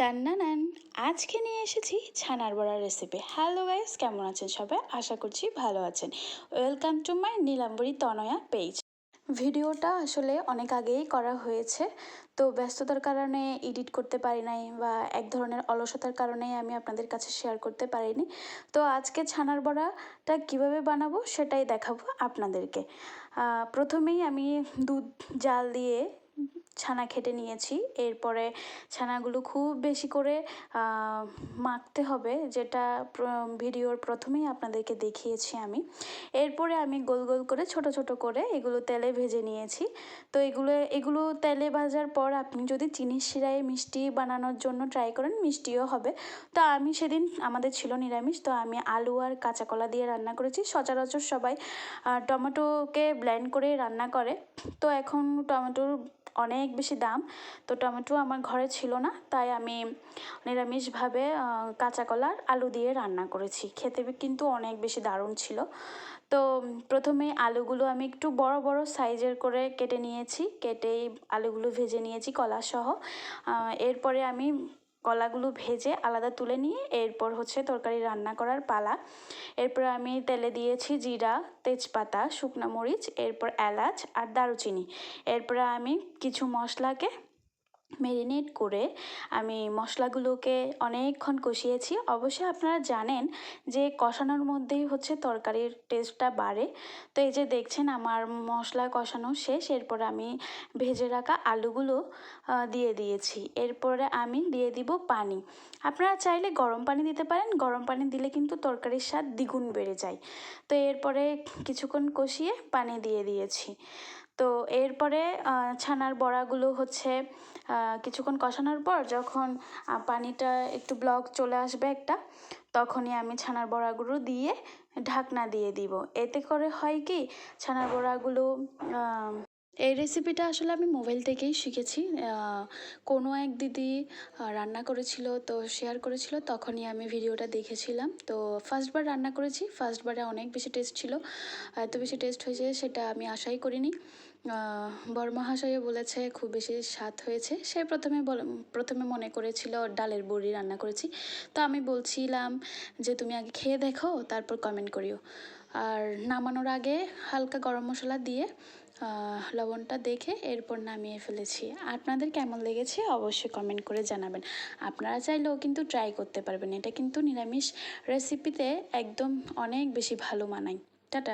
টান্নানান আজকে নিয়ে এসেছি ছানার বড়া রেসিপি হ্যালো গাইস কেমন আছেন সবাই? আশা করছি ভালো আছেন। Welcome to my Nilambari Tanaya page ভিডিওটা আসলে অনেক আগেই করা হয়েছে। তো ব্যস্ততার কারণে এডিট করতে পারি নাই বা এক ধরনের অলসতার কারণে আমি আপনাদের কাছে শেয়ার করতে পারিনি। তো আজকে ছানার বড়াটা কীভাবে বানাবো সেটাই দেখাবো আপনাদেরকে। প্রথমেই আমি দুধ জাল দিয়ে ছানা খেটে নিয়েছি। এরপরে ছানাগুলো খুব বেশি করে মাখতে হবে, যেটা ভিডিওর প্রথমেই আপনাদেরকে দেখিয়েছি আমি। এরপরে আমি গোল গোল করে, ছোট ছোট করে এগুলো তেলে ভেজে নিয়েছি। তো এগুলো এগুলো তেলে ভাজার পর আপনি যদি চিনির শিরায় মিষ্টি বানানোর জন্য ট্রাই করেন, মিষ্টিও হবে। তো আমি সেদিন, আমাদের ছিল নিরামিষ, তো আমি আলু আর কাঁচা কলা দিয়ে রান্না করেছি। সচরাচর সবাই টমেটোকে ব্লেন্ড করে রান্না করে। তো এখন টমেটোর অনেক বেশি দাম। তো টমেটো আমার ঘরে ছিল না, তাই আমি নিরামিষভাবে কাঁচা কলার আলু দিয়ে রান্না করেছি। খেতে কিন্তু অনেক বেশি দারুণ ছিল। তো প্রথমে আলুগুলো আমি একটু বড় বড় সাইজের করে কেটে নিয়েছি। কেটে আলুগুলো ভেজে নিয়েছি কলাসহ। এরপরে আমি কলাগুলো ভেজে আলাদা তুলে নিয়ে এরপর হচ্ছে তরকারি রান্না করার পালা। এরপর আমি তেলে দিয়েছি জিরা, তেজপাতা, শুকনো মরিচ, এরপর এলাচ আর দারুচিনি। এরপর আমি কিছু মশলাকে মেরিনেট করে আমি মশলাগুলোকে অনেকক্ষণ কষিয়েছি। অবশ্যই আপনারা জানেন যে কষানোর মধ্যেই হচ্ছে তরকারির টেস্টটা বাড়ে। তো এই যে দেখছেন আমার মশলা কষানো শেষ, এরপর আমি ভেজে রাখা আলুগুলো দিয়ে দিয়েছি। এরপরে আমি দিয়ে দিব পানি। আপনারা চাইলে গরম পানি দিতে পারেন, গরম পানি দিলে কিন্তু তরকারির স্বাদ দ্বিগুণ বেড়ে যায়। তো এরপরে কিছুক্ষণ কষিয়ে পানি দিয়ে দিয়েছি। তো এরপরে ছানার বড়াগুলো হচ্ছে কিছুক্ষণ কষানোর পর যখন পানিটা একটু ব্লক চলে আসবে একটা, তখনই আমি ছানার বড়াগুলো দিয়ে ঢাকনা দিয়ে দিব। এতে করে হয় কি, ছানার বড়াগুলো এই রেসিপিটা আসলে আমি মোবাইল থেকেই শিখেছি। কোনো এক দিদি রান্না করেছিল, তো শেয়ার করেছিল, তখনই আমি ভিডিওটা দেখেছিলাম। তো ফার্স্টবার রান্না করেছি ফার্স্টবারে অনেক বেশি টেস্ট ছিল। এত বেশি টেস্ট হয়েছে, সেটা আমি আশাই করিনি। আহ, বলেছে খুব বেশি স্বাদ হয়েছে। সে প্রথমে প্রথমে মনে করেছিল ডালের বড়ি রান্না করেছি। তো আমি বলছিলাম যে তুমি আগে খেয়ে দেখো তারপর কমেন্ট করিও। আর নামানোর আগে হালকা গরম মশলা দিয়ে লবণটা দেখে এরপর নামিয়ে ফেলেছি। আপনাদের কেমন লেগেছে অবশ্যই কমেন্ট করে জানাবেন। আপনারা চাইলেও কিন্তু ট্রাই করতে পারবেন। এটা কিন্তু নিরামিষ রেসিপিতে একদম অনেক বেশি ভালো মানায়। টাটা।